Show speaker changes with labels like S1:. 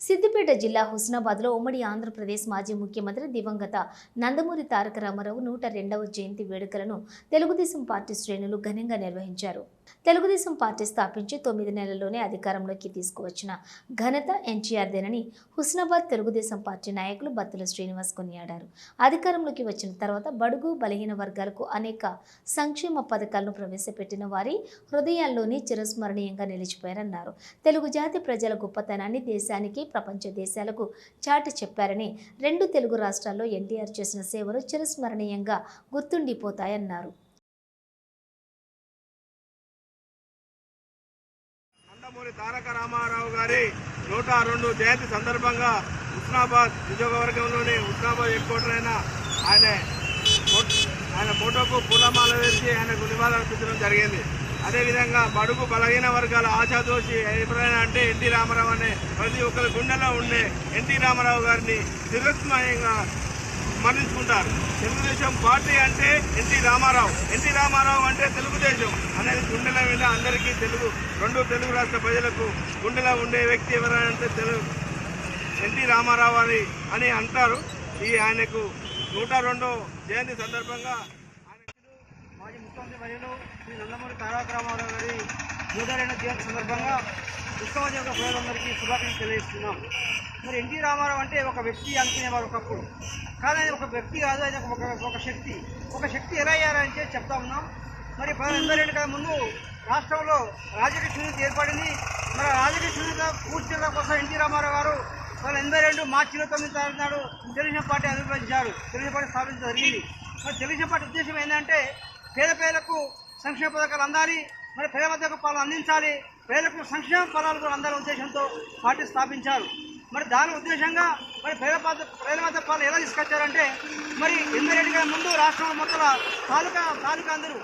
S1: సిద్దిపేట జిల్లా హుస్నాబాద్లో ఉమ్మడి ఆంధ్రప్రదేశ్ మాజీ ముఖ్యమంత్రి దివంగత నందమూరి తారక రామారావు నూట రెండవ జయంతి వేడుకలను తెలుగుదేశం పార్టీ శ్రేణులు ఘనంగా నిర్వహించారు. తెలుగుదేశం పార్టీ స్థాపించి తొమ్మిది నెలల్లోనే అధికారంలోకి తీసుకువచ్చిన ఘనత ఎన్టీఆర్దేనని హుస్నాబాద్ తెలుగుదేశం పార్టీ నాయకులు బత్తుల శ్రీనివాస్ కొనియాడారు. అధికారంలోకి వచ్చిన తర్వాత బడుగు బలహీన వర్గాలకు అనేక సంక్షేమ పథకాలను ప్రవేశపెట్టిన వారి హృదయాల్లోనే చిరస్మరణీయంగా నిలిచిపోయారన్నారు. తెలుగు జాతి ప్రజల గొప్పతనాన్ని దేశానికి ప్రపంచ దేశాలకు చాటి చెప్పారని రెండు తెలుగు రాష్ట్రాల్లో ఎన్టీఆర్ చేసిన సేవలు చిరస్మరణీయంగా గుర్తుండిపోతాయన్నారు.
S2: నందమూరి తారక రామారావు గారి నూట రెండు జయంతి సందర్భంగా హుస్నాబాద్ నియోజకవర్గంలోని హుస్నాబాద్ హెడ్ అయిన ఆయన ఆయన ఫోటోకు పూలమాల వేసి ఆయనకు నివాళులర్పించడం జరిగింది. అదేవిధంగా బడుగు బలహీన వర్గాల ఆశాదోషి ఎవరైనా అంటే ఎన్టీ రామారావు అనే ప్రతి ఒక్కరి గుండెలో ఉండే ఎన్టీ రామారావు గారిని చిరస్మయంగా స్మరించుకుంటారు. తెలుగుదేశం పార్టీ అంటే ఎన్టీ రామారావు. ఎన్టీ రామారావు అంటే తెలుగుదేశం. అనేది గుండెల మీద అందరికీ తెలుగు. రెండు తెలుగు రాష్ట్ర ప్రజలకు గుండెలో ఉండే వ్యక్తి ఎవరైనా అంటే తెలుగు. ఎన్టీ రామారావు అని అని అంటారు. ఈ ఆయనకు నూట రెండో జయంతి సందర్భంగా ఆయన
S3: మాజీ ముఖ్యమంత్రి వర్యులు శ్రీ నందమూరి తారక రామారావు గారి నూట రెండో జయంతి సందర్భంగా ఉత్సవ ప్రజలందరికీ శుభాకాంక్షలు తెలియజేస్తున్నాం. మరి ఎన్టీ రామారావు అంటే ఒక వ్యక్తి అనుకునేవారు ఒకప్పుడు. కానీ ఆయన ఒక వ్యక్తి కాదు ఆయన ఒక ఒక శక్తి. ఒక శక్తి ఎలా అయ్యారంటే చెప్తా ఉన్నాం. మరి ఎనభై రెండు కన్నా ముందు రాష్ట్రంలో రాజకీయ శూన్యత ఏర్పడింది. మరి రాజకీయ శూన్యత పూర్తిగా కోసం ఎన్టీ రామారావు గారు వాళ్ళు ఎనభై రెండు మార్చి ఇరవై తొమ్మిది తారీఖు నాడు తెలుగుదేశం పార్టీ అభిప్రాయించారు తెలుగుదేశం పార్టీ స్థాపించడం జరిగింది. మరి తెలుగుదేశం పార్టీ ఉద్దేశం ఏంటంటే పేద పేదలకు సంక్షేమ పథకాలు అందాలి. మరి పేద మధ్యకు పాలన అందించాలి. పేదలకు సంక్షేమ ఫలాలు కూడా అందాలనే ఉద్దేశంతో పార్టీ స్థాపించారు. మరి దాని ఉద్దేశంగా మరి పేద పాద పేద మధ్య పాలన ఎలా తీసుకొచ్చారంటే మరి ఎనిమిది రెండు కన్నా ముందు రాష్ట్రంలో మొత్తం తాలూకా తాలూకా అందరూ